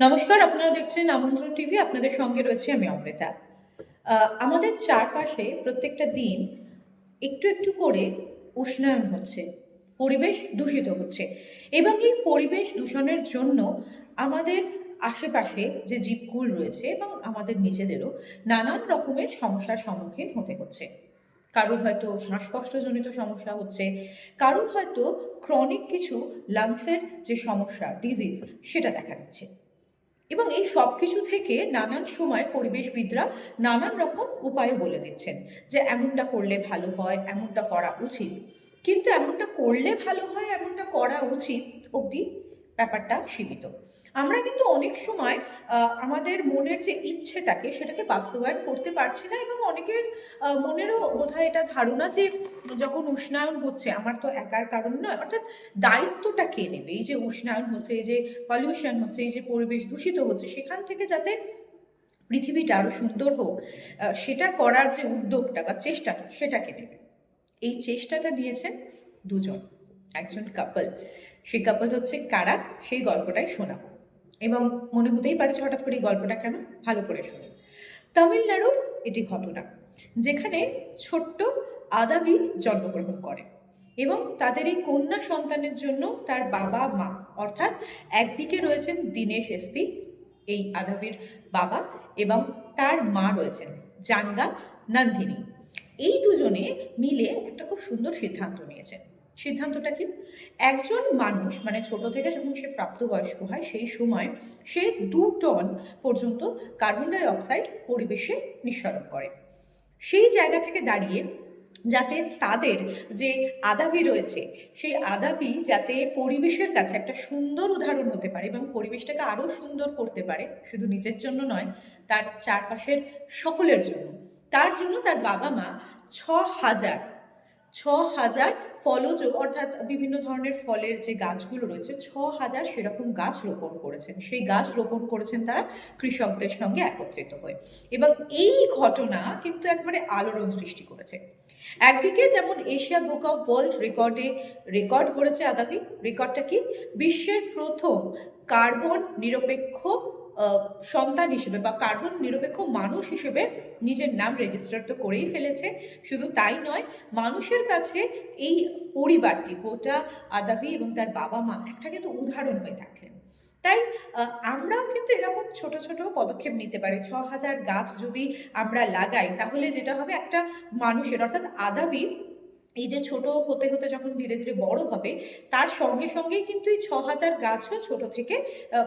নমস্কার, আপনারা দেখছেন আমন্ত্রণ টিভি, আপনাদের সঙ্গে রয়েছে আমি অমৃতা। আমাদের চারপাশে প্রত্যেকটা দিন একটু একটু করে উষ্ণায়ন হচ্ছে, পরিবেশ দূষিত হচ্ছে এবং এই পরিবেশ দূষণের জন্য আমাদের আশেপাশে যে জীবকুল রয়েছে এবং আমাদের নিজেদেরও নানান রকমের সমস্যার সম্মুখীন হতে হচ্ছে। কারোর হয়তো শ্বাসকষ্টজনিত সমস্যা হচ্ছে, কারোর হয়তো ক্রনিক কিছু লাংসের যে সমস্যা ডিজিজ সেটা দেখা দিচ্ছে। এবং এই সব কিছু থেকে নানান সময় পরিবেশবিদরা নানান রকম উপায় বলে দিচ্ছেন যে এমনটা করলে ভালো হয়, এমনটা করা উচিত। কিন্তু এমনটা করলে ভালো হয়, এমনটা করা উচিত অবধি ব্যাপারটা সীমিত। আমরা কিন্তু অনেক সময় আমাদের মনের যে ইচ্ছেটাকে সেটাকে বাস্তবায়ন করতে পারছি না এবং অনেকের মনেরও বোধহয় এটা ধারণা যে যখন উষ্ণায়ন হচ্ছে, আমার তো একার কারণ নয়, অর্থাৎ দায়িত্বটা কে নেবে? এই যে উষ্ণায়ন হচ্ছে, এই যে পলিউশন হচ্ছে, এই যে পরিবেশ দূষিত হচ্ছে, সেখান থেকে যাতে পৃথিবীটা আরও সুন্দর হোক সেটা করার যে উদ্যোগটা বা চেষ্টাটা সেটাকে নেবে? এই চেষ্টাটা নিয়েছেন দুজন, একজন কাপল সেই কাপল হচ্ছে কারা? সেই গল্পটাই শোনাবো। এবং মনে হতেই পারে যে হঠাৎ করে এই গল্পটা কেন ভালো করে শুনুন তামিলনাড়ুর এটি ঘটনা, যেখানে ছোট্ট আদাবি জন্মগ্রহণ করে এবং তাদের এই কন্যা সন্তানের জন্য তার বাবা মা, অর্থাৎ একদিকে রয়েছেন দীনেশ এসপি এই আদাবির বাবা, এবং তার মা রয়েছেন জাঙ্গা নন্দিনী। এই দুজনে মিলে একটা খুব সুন্দর সিদ্ধান্ত নিয়েছেন। সিদ্ধান্তটা কি? একজন মানুষ মানে ছোট থেকে যখন সে প্রাপ্তবয়স্ক হয়, সেই সময় সে দু টন পর্যন্ত কার্বন ডাই অক্সাইড পরিবেশে নিঃসরণ করে। সেই জায়গা থেকে দাঁড়িয়ে যাতে তাদের যে আদাবি রয়েছে, সেই আদাবি যাতে পরিবেশের কাছে একটা সুন্দর উদাহরণ হতে পারে এবং পরিবেশটাকে আরও সুন্দর করতে পারে, শুধু নিজের জন্য নয়, তার চারপাশের সকলের জন্য। তার জন্য তার বাবা মা ছ হাজার ছ হাজার ফলজ, অর্থাৎ বিভিন্ন ধরনের ফলের যে গাছগুলো রয়েছে ছ হাজার সেরকম গাছ রোপণ করেছেন। সেই গাছ রোপণ করেছেন তারা কৃষকদের সঙ্গে একত্রিত হয়ে। এবং এই ঘটনা কিন্তু একবারে আলোড়ন সৃষ্টি করেছে। একদিকে যেমন এশিয়া বুক অফ ওয়ার্ল্ড রেকর্ডে, রেকর্ড করেছে আদাবি, রেকর্ডটা কি? বিশ্বের প্রথম কার্বন নিরপেক্ষ সন্তান হিসেবে বা কার্বন নিরপেক্ষ মানুষ হিসেবে নিজের নাম রেজিস্টার তো করেই ফেলেছে। শুধু তাই নয়, মানুষের কাছে এই পরিবারটি, গোটা আদাবি এবং তার বাবা মা, একটা কিন্তু উদাহরণ হয়ে থাকলেন তাই আমরাও কিন্তু এরকম ছোট ছোট পদক্ষেপ নিতে পারি। ছ হাজার গাছ যদি আমরা লাগাই, তাহলে যেটা হবে একটা মানুষের, অর্থাৎ আদাবি এই যে ছোট হতে হতে যখন ধীরে ধীরে বড় হবে, তার সঙ্গে সঙ্গেই কিন্তু এই ছ হাজার গাছও ছোট থেকে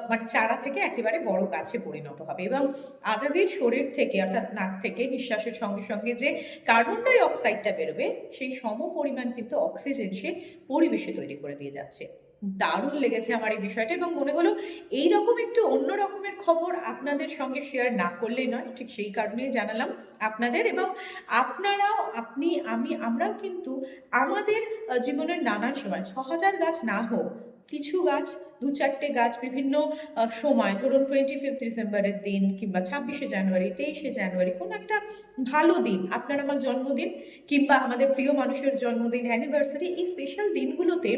মানে চারা থেকে একেবারে বড় গাছে পরিণত হবে এবং আদাবির শরীর থেকে অর্থাৎ নাক থেকে নিঃশ্বাসের সঙ্গে সঙ্গে যে কার্বন ডাই অক্সাইডটা বেরোবে, সেই সম পরিমাণ কিন্তু অক্সিজেন সে পরিবেশে তৈরি করে দিয়ে যাচ্ছে। দারুণ লেগেছে আমার এই বিষয়টা এবং মনে হলো এই রকম একটু অন্য রকমের খবর আপনাদের সঙ্গে শেয়ার না করলেই নয়, ঠিক সেই কারণেই জানালাম আপনাদের এবং আপনারাও, আপনি, আমি, আমরাও কিন্তু আমাদের জীবনের নানান সময় ছ হাজার গাছ না হোক কিছু গাছ, দু চারটে গাছ বিভিন্ন সময়, ধরুন টোয়েন্টি ফিফথ ডিসেম্বরের দিন কিংবা ছাব্বিশে জানুয়ারি তেইশে জানুয়ারি কোনো একটা ভালো দিন, আপনার আমার জন্মদিন কিংবা আমাদের প্রিয় মানুষের জন্মদিন অ্যানিভার্সারি এই স্পেশাল দিনগুলোতে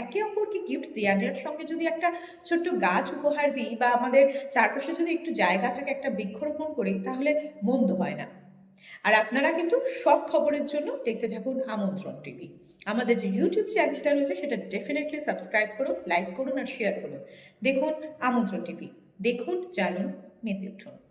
একে অপরকে গিফট দিই আর এর সঙ্গে যদি একটা ছোট্ট গাছ উপহার দিই বা আমাদের চারপাশে যদি একটু জায়গা থাকে, একটা বৃক্ষরোপণ করি, তাহলে মন্দ হয় না। আর আপনারা কিন্তু সব খবরের জন্য দেখতে থাকুন আমন্ত্রণ টিভি। আমাদের যে ইউটিউব চ্যানেলটা রয়েছে, সেটা ডেফিনেটলি সাবস্ক্রাইব করুন লাইক করুন আর শেয়ার করুন। দেখুন আমন্ত্রণ টিভি। দেখুন, জানুন, মেতে উঠুন।